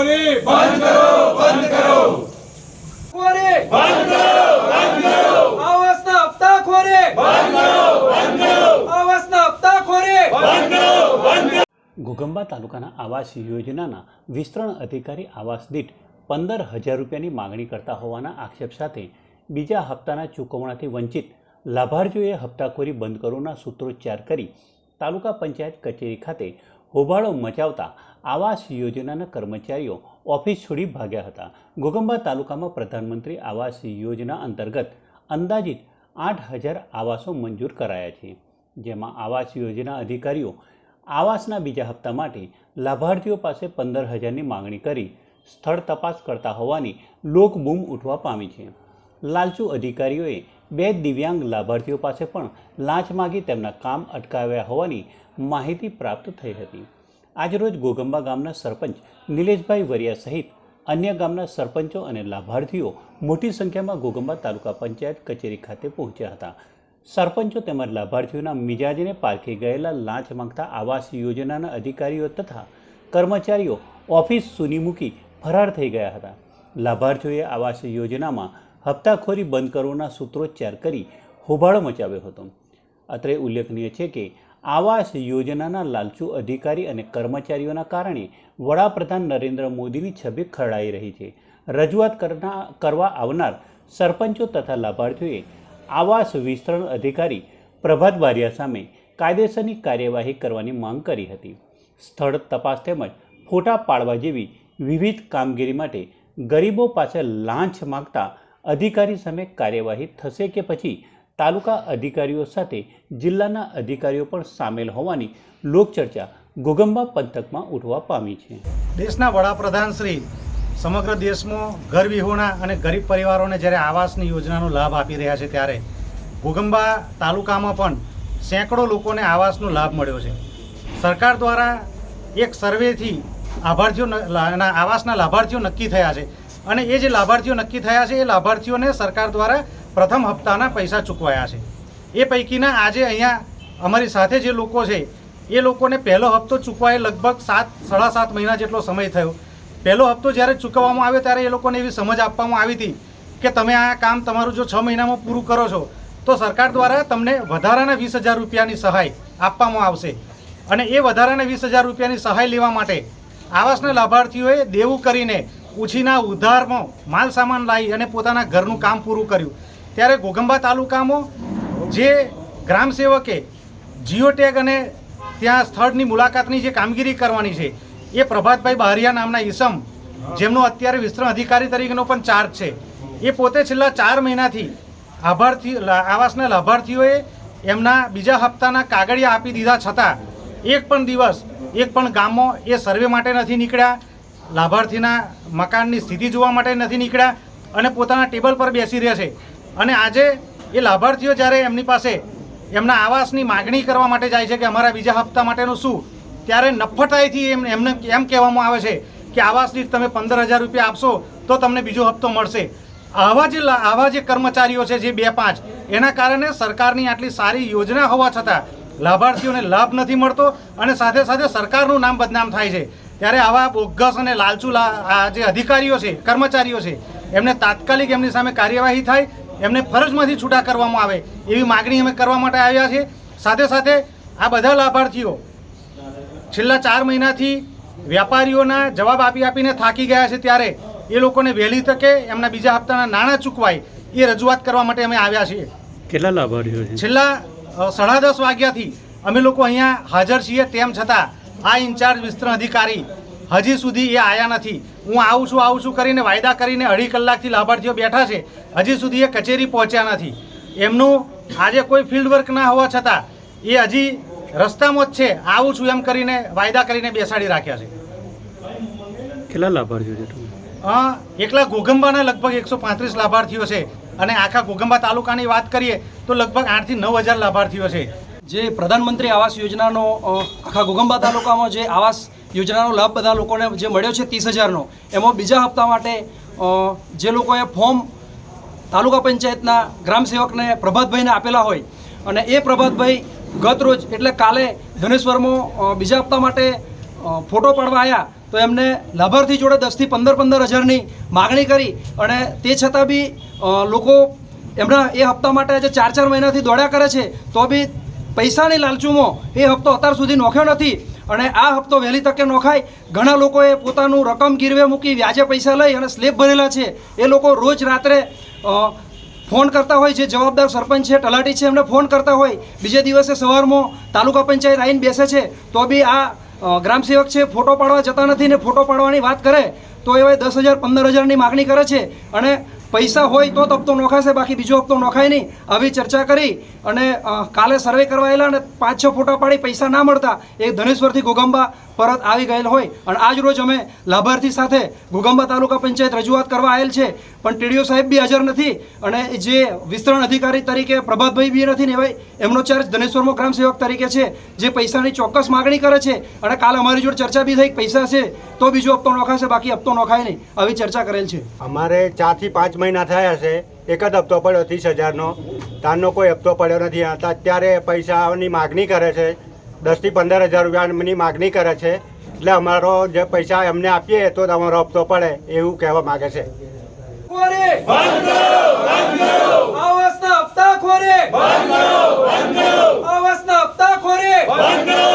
બંધ કરો બંધ કરો. ખોરે બંધ કરો બંધ કરો. આવાસના હપ્તા ખોરે. બંધ કરો બંધ કરો. આવાસના હપ્તા ખોરે. ઘોગંબા તાલુકાના આવાસ યોજનાના વિસ્તરણ અધિકારી આવાસ દીઠ પંદર હજાર રૂપિયાની માગણી કરતા હોવાના આક્ષેપ સાથે બીજા હપ્તાના ચૂકવણાથી વંચિત લાભાર્થીઓએ હપ્તાખોરી બંધ કરોના સૂત્રોચ્ચાર કરી તાલુકા પંચાયત કચેરી ખાતે હોબાળો મચાવતા આવાસ યોજનાના કર્મચારીઓ ઓફિસ છોડી ભાગ્યા હતા. ઘોગંબા તાલુકામાં પ્રધાનમંત્રી આવાસ યોજના અંતર્ગત અંદાજિત આઠ હજાર આવાસો મંજૂર કરાયા છે, જેમાં આવાસ યોજના અધિકારીઓ આવાસના બીજા હપ્તા માટે લાભાર્થીઓ પાસે પંદર હજારની માંગણી કરી સ્થળ તપાસ કરતા હોવાની લોકબૂમ ઉઠવા પામી છે. લાલચુ અધિકારીઓએ બે દિવ્યાંગ લાભાર્થીઓ પાસે પણ લાંચ માગી તેમના કામ અટકાવ્યા હોવાની માહિતી પ્રાપ્ત થઈ હતી. આજરોજ ગોગંબા ગામના સરપંચ નિલેશભાઈ વરિયા સહિત અન્ય ગામના સરપંચો અને લાભાર્થીઓ મોટી સંખ્યામાં ગોગંબા તાલુકા પંચાયત કચેરી ખાતે પહોંચ્યા હતા. સરપંચો તેમજ લાભાર્થીઓના મિજાજને પારખી ગયેલા લાંચ માંગતા આવાસ યોજનાના અધિકારીઓ તથા કર્મચારીઓ ઓફિસ સુની મૂકી ફરાર થઈ ગયા હતા. લાભાર્થીઓએ આવાસ યોજનામાં હપ્તાખોરી બંધ કરવાના સૂત્રોચ્ચાર કરી હોબાળો મચાવ્યો હતો. અત્રે ઉલ્લેખનીય છે કે આવાસ યોજનાના લાલચુ અધિકારી અને કર્મચારીઓના કારણે વડાપ્રધાન નરેન્દ્ર મોદીની છબી ખરડાઈ રહી છે. રજૂઆત કરના, કરવા આવનાર સરપંચો તથા લાભાર્થીઓએ આવાસ વિસ્તરણ અધિકારી પ્રભાત બારિયા સામે કાયદેસરની કાર્યવાહી કરવાની માંગ કરી હતી. સ્થળ તપાસ તેમજ ફોટા પાડવા જેવી વિવિધ કામગીરી માટે ગરીબો પાસે લાંચ માગતા અધિકારી સામે કાર્યવાહી થશે કે પછી તાલુકા અધિકારીઓ સાથે જિલ્લાના અધિકારીઓ પણ સામેલ હોવાની લોકચર્ચા ગોગંબા પંથકમાં ઉઠવા પામી છે. દેશના વડાપ્રધાન શ્રી સમગ્ર દેશમાં ઘર વિહોણા અને ગરીબ પરિવારોને જ્યારે આવાસની યોજનાનો લાભ આપી રહ્યા છે ત્યારે ઘોગંબા તાલુકામાં પણ સેંકડો લોકોને આવાસનો લાભ મળ્યો છે. સરકાર દ્વારા એક સર્વેથી આભાર્થીઓ આવાસના લાભાર્થીઓ નક્કી થયા છે. અને એ જે લાભાર્થીઓ નક્કી થયા છે, એ લાભાર્થીઓને સરકાર દ્વારા પ્રથમ હપ્તાના પૈસા ચૂકવાયા છે. એ પૈકીના આજે અહીંયા અમારી સાથે જે લોકો છે, એ લોકોને પહેલો હપ્તો ચૂકવાય લગભગ સાત, સાડા સાત મહિના જેટલો સમય થયો. પહેલો હપ્તો જ્યારે ચૂકવવામાં આવ્યો ત્યારે એ લોકોને એવી સમજ આપવામાં આવી હતી કે તમે આ કામ તમારું જો છ મહિનામાં પૂરું કરો છો, તો સરકાર દ્વારા તમને વધારાના વીસ હજાર રૂપિયાની સહાય આપવામાં આવશે. અને એ વધારાના વીસ હજાર રૂપિયાની સહાય લેવા માટે આવાસના લાભાર્થીઓએ દેવું કરીને ઉછીના ઉધારમાં માલ સામાન લાવી અને પોતાના ઘરનું કામ પૂરું કર્યું. ત્યારે ઘોઘંબા તાલુકામાં જે ગ્રામ સેવકે જીઓટેગ અને ત્યાં સ્થળની મુલાકાતની જે કામગીરી કરવાની છે, એ પ્રભાતભાઈ બહારિયા નામના ઈસમ, જેમનો અત્યારે વિસ્તરણ અધિકારી તરીકેનો પણ ચાર્જ છે, એ પોતે છેલ્લા ચાર મહિનાથી આભાર્થી, આવાસના લાભાર્થીઓએ એમના બીજા હપ્તાના કાગળિયા આપી દીધા છતાં, એક પણ દિવસ, એક પણ ગામમાં એ સર્વે માટે નથી નીકળ્યા. લાભાર્થીના મકાનની સ્થિતિ જોવા માટે નથી નીકળ્યા અને પોતાના ટેબલ પર બેસી રહ્યા છે. અને આજે એ લાભાર્થીઓ જ્યારે એમની પાસે એમના આવાસની માગણી કરવા માટે જાય છે કે અમારા બીજા હપ્તા માટેનું શું, ત્યારે નફટાઈથી એમ એમને એમ કહેવામાં આવે છે કે આવાસ દીઠ તમે પંદર હજાર રૂપિયા આપશો તો તમને બીજો હપ્તો મળશે. આવા જે આવા જે કર્મચારીઓ છે જે બે પાંચ, એના કારણે સરકારની આટલી સારી યોજના હોવા છતાં લાભાર્થીઓને લાભ નથી મળતો અને સાથે સાથે સરકારનું નામ બદનામ થાય છે. ત્યારે આવા બોગસ અને લાલચુ આ જે અધિકારીઓ છે કર્મચારીઓ છે એમને તાત્કાલિક એમની સામે કાર્યવાહી થાય એમને ફરજમાંથી છૂટા કરવામાં આવે એવી માગણી અમે કરવા માટે આવ્યા છીએ. સાથે સાથે આ બધા લાભાર્થીઓ છેલ્લા ચાર મહિનાથી વ્યાપારીઓના જવાબ આપી આપીને થાકી ગયા છે ત્યારે એ લોકોને વહેલી તકે એમના બીજા હપ્તાના નાણાં ચૂકવાય એ રજૂઆત કરવા માટે અમે આવ્યા છીએ. કેટલા લાભાર્થીઓ છેલ્લા સાડા દસ વાગ્યાથી અમે લોકો અહીંયા હાજર છીએ. તેમ છતાં આ ઇન્ચાર્જ વિસ્તરણ અધિકારી હજી સુધી એ આવ્યા નથી. હું આવું છું આવું છું કરીને વાયદા કરીને અઢી કલાકથી લાભાર્થીઓ બેઠા છે. હજી સુધી એ કચેરી પહોંચ્યા નથી. એમનું આજે કોઈ ફિલ્ડ વર્ક ના હોવા છતાં એ હજી રસ્તામાં જ છે. આવું છું એમ કરીને વાયદા કરીને બેસાડી રાખ્યા છે. કેટલા લાભાર્થીઓ છે એકલા ઘોગંબાના લગભગ એકસો પાંત્રીસ લાભાર્થીઓ છે. અને આખા ઘોગંબા તાલુકાની વાત કરીએ તો લગભગ આઠથી નવ હજાર લાભાર્થીઓ છે. જે પ્રધાનમંત્રી આવાસ યોજનાનો આખા ગોગંબા તાલુકામાં જે આવાસ યોજનાનો લાભ બધા લોકોને જે મળ્યો છે ત્રીસ હજારનો, એમાં બીજા હપ્તા માટે જે લોકોએ ફોર્મ તાલુકા પંચાયતના ગ્રામ સેવકને પ્રભાતભાઈને આપેલા હોય અને એ પ્રભાતભાઈ ગત રોજ, એટલે કાલે ધનેશ્વરમાં બીજા હપ્તા માટે ફોટો પાડવા આવ્યા તો એમને લાભાર્થી જોડે દસથી પંદર પંદર હજારની માગણી કરી અને તે છતાં બી લોકો એમના એ હપ્તા માટે આજે ચાર ચાર મહિનાથી દોડ્યા કરે છે, તો બી પૈસાની લાલચુમાં એ હપ્તો અત્યાર સુધી નોખ્યો નથી અને આ હપ્તો વહેલી તકે નોખાય. ઘણા લોકોએ પોતાનું રકમ ગીરવે મૂકી વ્યાજે પૈસા લઈ અને સ્લેબ ભરેલા છે. એ લોકો રોજ રાત્રે ફોન કરતા હોય જે જવાબદાર સરપંચ છે, તલાટી છે, એમને ફોન કરતા હોય. બીજે દિવસે સવારમાં તાલુકા પંચાયત આવીને બેસે છે. તો બી આ ગ્રામસેવક છે, ફોટો પાડવા જતા નથી ને ફોટો પાડવાની વાત કરે, તો એવા દસ હજાર, પંદર હજારની માગણી કરે છે. અને પૈસા હોય તો જ હપ્તો નોખાશે, બાકી બીજો હપ્તો નોખાય નહીં. આવી ચર્ચા કરી અને કાલે સર્વે કરવાયેલા અને પાંચ છ ફોટા પાડી પૈસા ના મળતા, એ ધનેશ્વરથી ગોગંબા પરત આવી ગયેલ હોય. અને આજ રોજ અમે લાભાર્થી સાથે ગોગંબા તાલુકા પંચાયત રજૂઆત કરવા આવેલ છે. પણ ટીડીઓ સાહેબ બી હાજર નથી અને જે વિસ્તરણ અધિકારી તરીકે પ્રભાતભાઈ બી નથી ને ભાઈ, એમનો ચાર્જ ધનેશ્વરમાં ગ્રામ સેવક તરીકે છે, જે પૈસાની ચોક્કસ માગણી કરે છે અને કાલ અમારી જોડે ચર્ચા બી થઈ, પૈસા છે, તો બીજો હપ્તો નોખાશે, બાકી હપ્તો નોખાય નહીં, આવી ચર્ચા કરેલ છે. અમારે ચારથી પાંચ મહિના થયા છે, એક જ હપ્તો પડ્યો ત્રીસ હજારનો, તારનો કોઈ હપ્તો પડ્યો નથી અત્યારે પૈસાની માગણી કરે છે, દસથી પંદર હજાર રૂપિયાની માગણી કરે છે, એટલે અમારો જે પૈસા એમને આપીએ તો તમારો હપ્તો પડે, એવું કહેવા માગે છે. બંધ કરો બંધ કરો. અવસ્થા હપ્તા ખોરે બંધ કરો. બંધ કરો અવસ્થા હપ્તા ખોરે બંધ કરો.